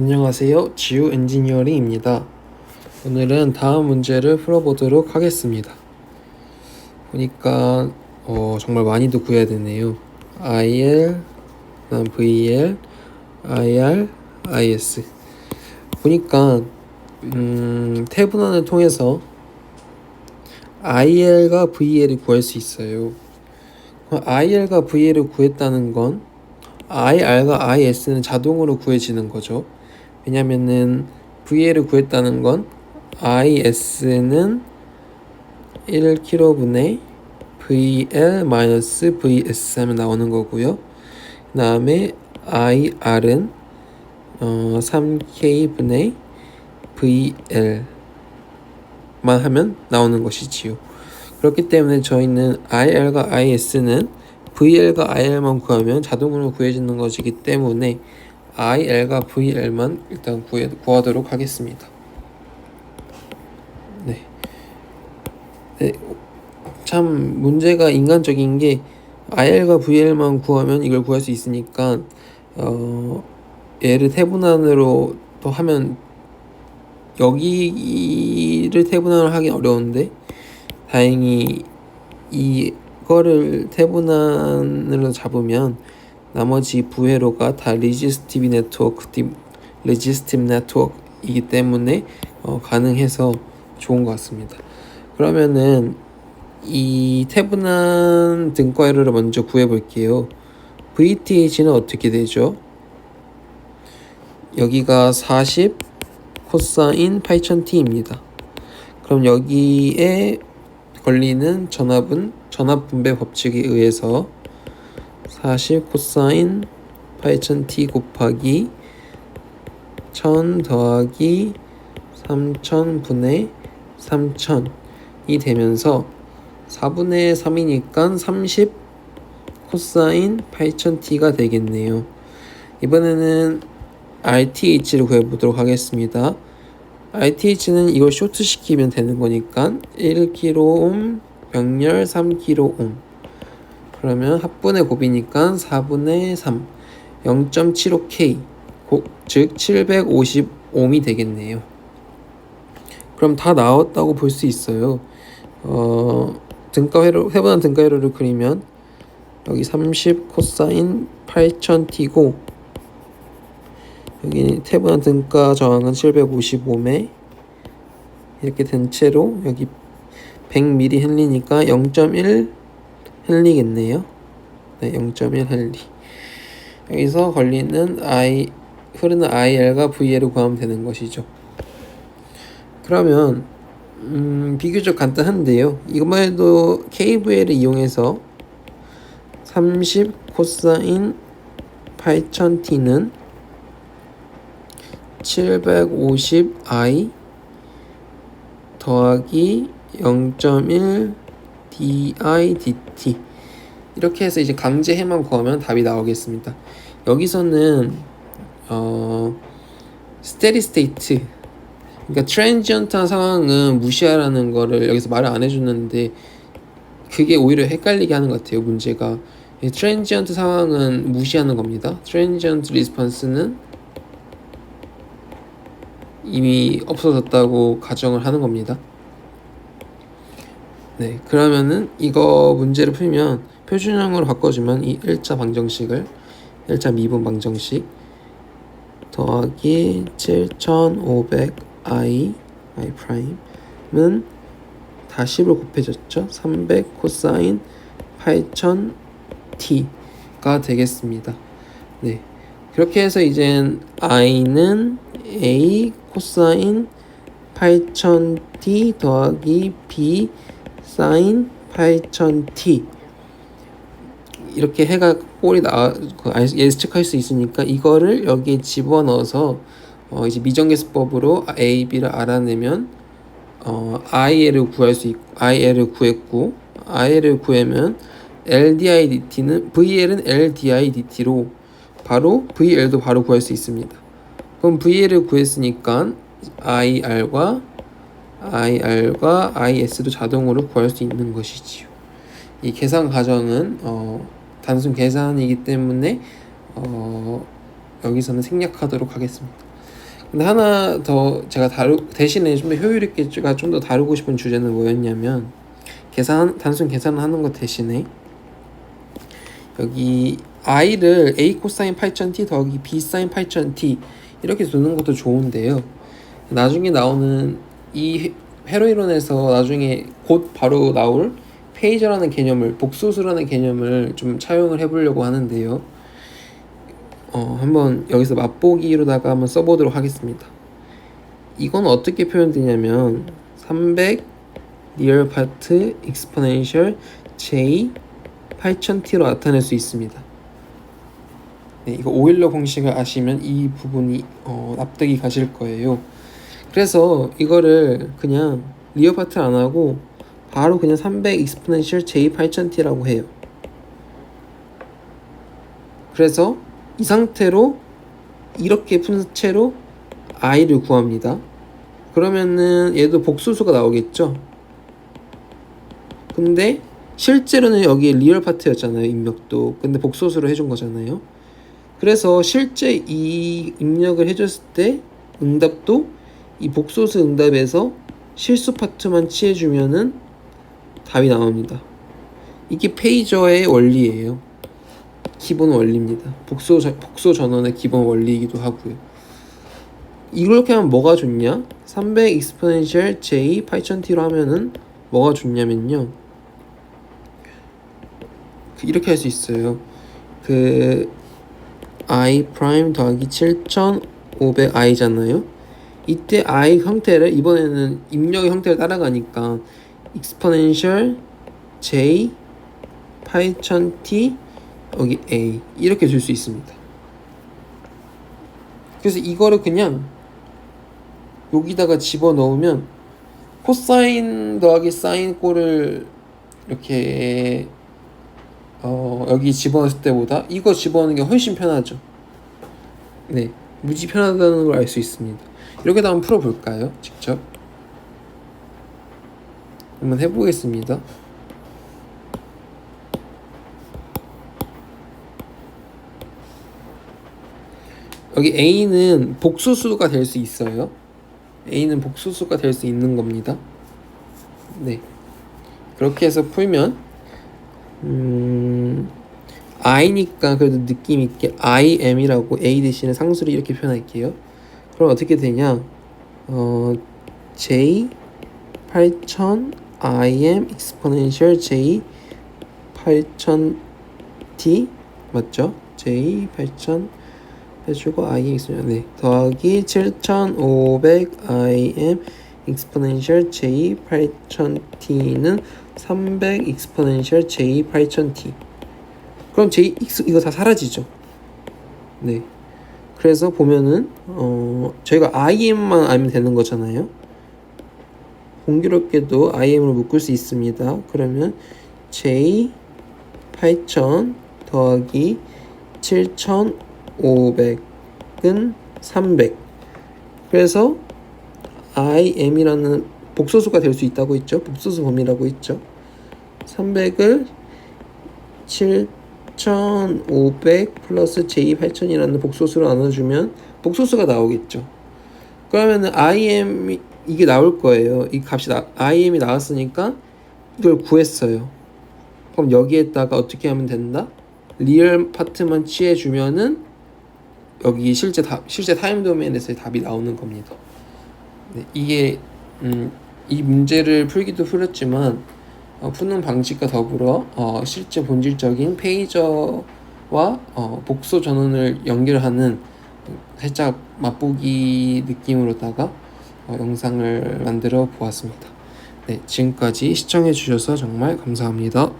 안녕하세요. 지우 엔지니어링입니다. 오늘은 다음 문제를 풀어보도록 하겠습니다. 보니까 어, 정말 많이도 구해야 되네요. IL, 그다음 VL, IR, IS. 보니까 음, 태분원을 통해서 IL과 VL을 구할 수 있어요. IL과 VL을 구했다는 건 IR과 IS는 자동으로 구해지는 거죠. 왜냐면은 VL을 구했다는 건 IS는 1kg분의 VL-VS 하면 나오는 거고요. 그 다음에 IR은 어, 3K분의 VL만 하면 나오는 것이지요. 그렇기 때문에 저희는 IR과 IS는 VL과 IL만 구하면 자동으로 구해지는 것이기 때문에 IL과 VL만 일단 구해, 구하도록 하겠습니다. 네. 네. 참 문제가 인간적인 게 IL과 VL만 구하면 이걸 구할 수 있으니까 어, 얘를 태분한으로 또 하면 여기를 태분한을 하기 어려운데 다행히 이거를 태분한으로 잡으면 나머지 부회로가 다 리지스티브 네트워크, 리지스티브 네트워크이기 때문에 어, 가능해서 좋은 것 같습니다. 그러면은 이 태분한 등가회로를 먼저 구해 볼게요. VTH는 어떻게 되죠? 여기가 40 코사인 8000T입니다. 그럼 여기에 걸리는 전압은 전압 분배 법칙에 의해서 40 코사인 8000t 곱하기 1000 더하기 3000분의 3000이 되면서 4분의 3이니까 30 코사인 8000t가 되겠네요. 이번에는 RTH를 구해보도록 하겠습니다. RTH는 이걸 쇼트 시키면 되는 거니까 1kΩ 병렬 3kΩ 그러면 합분의 곱이니까 4분의 3 0.75K 즉 750옴이 되겠네요. 그럼 다 나왔다고 볼 수 있어요. 어, 등가 회로 해보는 등가 회로를 그리면 여기 30 코사인 8000T고 여기 태분한 등가 저항은 755매 이렇게 된 채로 여기 100mm 헨리니까 0.1 헨리겠네요. 네, 0.1 헨리. 여기서 걸리는 I 흐르는 IL과 VL을 구하면 되는 것이죠. 그러면 음, 비교적 간단한데요. 이것만 해도 KVL을 이용해서 30 코사인 8000T는 750i 더하기 0.1 di dt 이렇게 해서 이제 강제해만 구하면 답이 나오겠습니다. 여기서는 어 스테디 스테이트 그러니까 트랜지언트한 상황은 무시하라는 거를 여기서 말을 안 해줬는데 그게 오히려 헷갈리게 하는 것 같아요 문제가. 트랜지언트 상황은 무시하는 겁니다. 트랜지언트 리스폰스는 이미 없어졌다고 가정을 하는 겁니다 네 그러면은 이거 문제를 풀면 표준형으로 바꿔주면 이 1차 방정식을 1차 미분 방정식 더하기 7500 i 프라임은 다 10을 곱해졌죠. 300 코사인 8000 t가 되겠습니다. 네. 그렇게 해서 이젠 i는 a 코사인 8000 t 더하기 b 사인 8000 t 이렇게 해가 꼴이 나 예측할 수 있으니까 이거를 여기에 집어넣어서 어, 이제 미정계수법으로 A, B를 알아내면 어, IL을 구할 수 있고 IL을 구했고 IL을 구하면 LDI DT는 VL은 LDI DT로 바로 VL도 바로 구할 수 있습니다. 그럼 VL을 구했으니까 IR과 IR과 IS도 자동으로 구할 수 있는 것이지요. 이 계산 과정은 어, 단순 계산이기 때문에 어, 여기서는 생략하도록 하겠습니다. 근데 하나 더 제가 다루 대신에 좀 더 효율 있게 제가 좀 더 다루고 싶은 주제는 뭐였냐면 계산 단순 계산을 하는 것 대신에 여기 i를 a 코사인 8000t 더하기 b 사인 8000t 이렇게 두는 것도 좋은데요. 나중에 나오는 이 회로 이론에서 나중에 곧 바로 나올 페이저라는 개념을 복소수라는 개념을 좀 차용을 해보려고 하는데요. 어, 한번 여기서 맛보기로다가 한번 써보도록 하겠습니다. 이건 어떻게 표현되냐면 300 리얼 파트 익스포넨셜 j 8000t로 나타낼 수 있습니다. 네, 이거 오일러 공식을 아시면 이 부분이 어, 납득이 가실 거예요. 그래서 이거를 그냥 리얼 파트 안 하고 바로 그냥 300 익스포넨셜 j 8000t라고 해요. 그래서 이 상태로 이렇게 푼 채로 i를 구합니다. 그러면은 얘도 복소수가 나오겠죠? 근데 실제로는 여기에 리얼 파트였잖아요, 입력도. 근데 복소수로 해준 거잖아요. 그래서 실제 이 입력을 해줬을 때 응답도 이 복소수 응답에서 실수 파트만 취해주면은 답이 나옵니다. 이게 페이저의 원리예요. 기본 원리입니다. 복소, 저- 복소 전원의 기본 원리이기도 하고요. 이렇게 하면 뭐가 좋냐? 300 exponential j 8000t로 하면은 뭐가 좋냐면요. 그 이렇게 할 수 있어요. 그 i 프라임 더하기 7500 i잖아요. 이때 i 형태를 이번에는 입력의 형태를 따라가니까 exponential j 8000t 여기 a 이렇게 줄 수 있습니다. 그래서 이거를 그냥 여기다가 집어 넣으면 코사인 더하기 사인 꼴을 이렇게 어 여기 집어넣을 때보다 이거 집어넣는 게 훨씬 편하죠. 네, 무지 편하다는 걸 알 수 있습니다. 이렇게 한번 풀어볼까요? 직접 한번 해보겠습니다. 여기 a는 복수수가 될 수 있어요. a는 복수수가 될 수 있는 겁니다. 네. 그렇게 해서 풀면 음, i니까 그래도 느낌 있게 im이라고 a 대신에 상수를 이렇게 표현할게요. 그럼 어떻게 되냐? 어, j 8000 im exponential j 8000t 맞죠? j 8000 해주고 im 있으면 네 더하기 7500 im exponential j 8000t는 300 exponential j 8000t 그럼 j 이거 다 사라지죠 네 그래서 보면은 어 저희가 im만 알면 되는 거잖아요. 공교롭게도 im으로 묶을 수 있습니다. 그러면 j 8000 더하기 7500은 300 그래서 im이라는 복소수가 될 수 있다고 했죠? 복소수 범위라고 했죠? 300을 7500 플러스 j8000이라는 복소수로 나눠주면 복소수가 나오겠죠 그러면은 im 이게 나올 거예요 이 값이 나, im이 나왔으니까 이걸 구했어요 그럼 여기에다가 어떻게 하면 된다? 리얼 파트만 취해주면은 여기 실제 답, 실제 타임 도메인에서의 답이 나오는 겁니다. 네, 이게 음, 이 문제를 풀기도 풀었지만 어, 푸는 방식과 더불어 어, 실제 본질적인 페이저와 어, 복소 전원을 연결하는 살짝 맛보기 느낌으로다가 어, 영상을 만들어 보았습니다. 네, 지금까지 시청해 주셔서 정말 감사합니다.